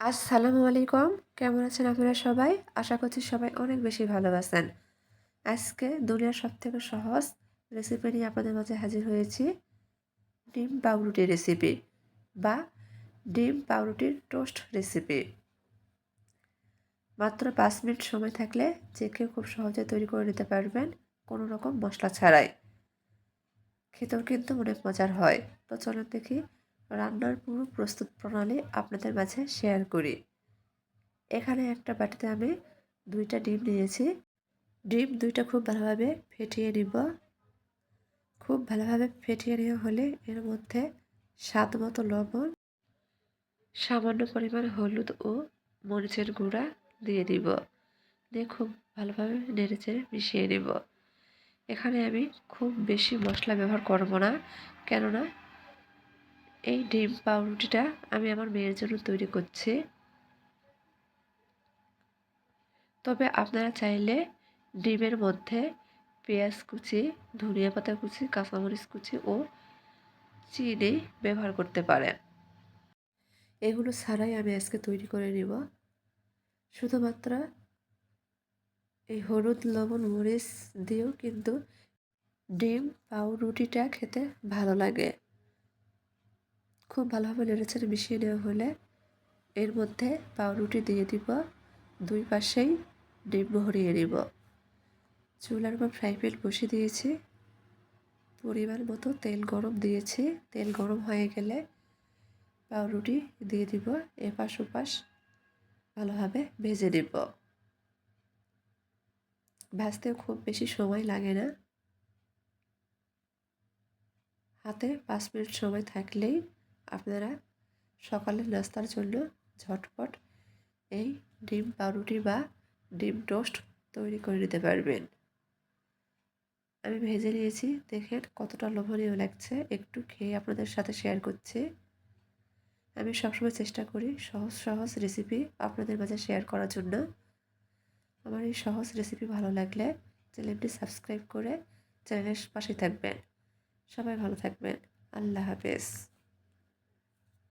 আসসালামু আলাইকুম। কেমন আছেন আপনারা সবাই? আশা করছি সবাই অনেক বেশি ভালো আছেন। আজকে দুনিয়ার সব থেকে সহজ রেসিপি নিয়ে আপনাদের মাঝে হাজির হয়েছি। ডিম পাউরুটি রেসিপি বা ডিম পাউরুটির টোস্ট রেসিপি মাত্র পাঁচ মিনিট সময় থাকলে যে কেউ খুব সহজে তৈরি করে নিতে পারবেন কোনো রকম মশলা ছাড়াই। খেতেও কিন্তু অনেক মজার হয়। তো চলুন দেখি রান্নার পুরো প্রস্তুত প্রণালী আপনাদের মাঝে শেয়ার করি। এখানে একটা বাটিতে আমি দুইটা ডিম নিয়েছি। ডিম দুইটা খুব ভালোভাবে ফেটিয়ে নিব। খুব ভালোভাবে ফেটিয়ে নেওয়া হলে এর মধ্যে স্বাদ মতো লবণ, সামান্য পরিমাণ হলুদ ও মরিচের গুঁড়া দিয়ে দিব দিয়ে খুব ভালোভাবে নেড়েচেড়ে মিশিয়ে নেব। এখানে আমি খুব বেশি মশলা ব্যবহার করব না, কেননা এই ডিম পাউরুটিটা আমি আমার মেয়ের জন্য তৈরি করছি। তবে আপনারা চাইলে ডিমের মধ্যে পেঁয়াজ কুচি, ধনিয়া পাতা কুচি, কাঁচামরিচ কুচি ও চিনি ব্যবহার করতে পারেন। এগুলো ছাড়াই আমি আজকে তৈরি করে নিব। শুধুমাত্র এই হলুদ, লবণ, মরিচ দিয়েও কিন্তু ডিম পাউরুটিটা খেতে ভালো লাগে। খুব ভালোভাবে নেড়েচেড়ে মিশিয়ে নেওয়া হলে এর মধ্যে পাউরুটি দিয়ে দিব, দুই পাশেই ডিম ভরিয়ে নিব। চুলার বা ফ্রাই প্যান বসিয়ে দিয়েছি। পরিমাণ মতো তেল গরম দিয়েছি। তেল গরম হয়ে গেলে পাউরুটি দিয়ে দিব, এপাশ ওপাশ ভালোভাবে ভেজে দিব ভাজতেও খুব বেশি সময় লাগে না। হাতে পাঁচ মিনিট সময় থাকলেই আপনারা সকালের নাস্তার জন্য ঝটপট এই ডিম পাউরুটি বা ডিম টোস্ট তৈরি করে নিতে পারবেন। আমি ভেজে নিয়েছি। দেখেন কতটা লোভনীয় লাগছে। একটু খেয়ে আপনাদের সাথে শেয়ার করছি। আমি সবসময় চেষ্টা করি সহজ সহজ রেসিপি আপনাদের মাঝে শেয়ার করার জন্য। আমার এই সহজ রেসিপি ভালো লাগলে চ্যানেলটি সাবস্ক্রাইব করে চ্যানেলের পাশে থাকবেন। সবাই ভালো থাকবেন। আল্লাহ হাফেজ।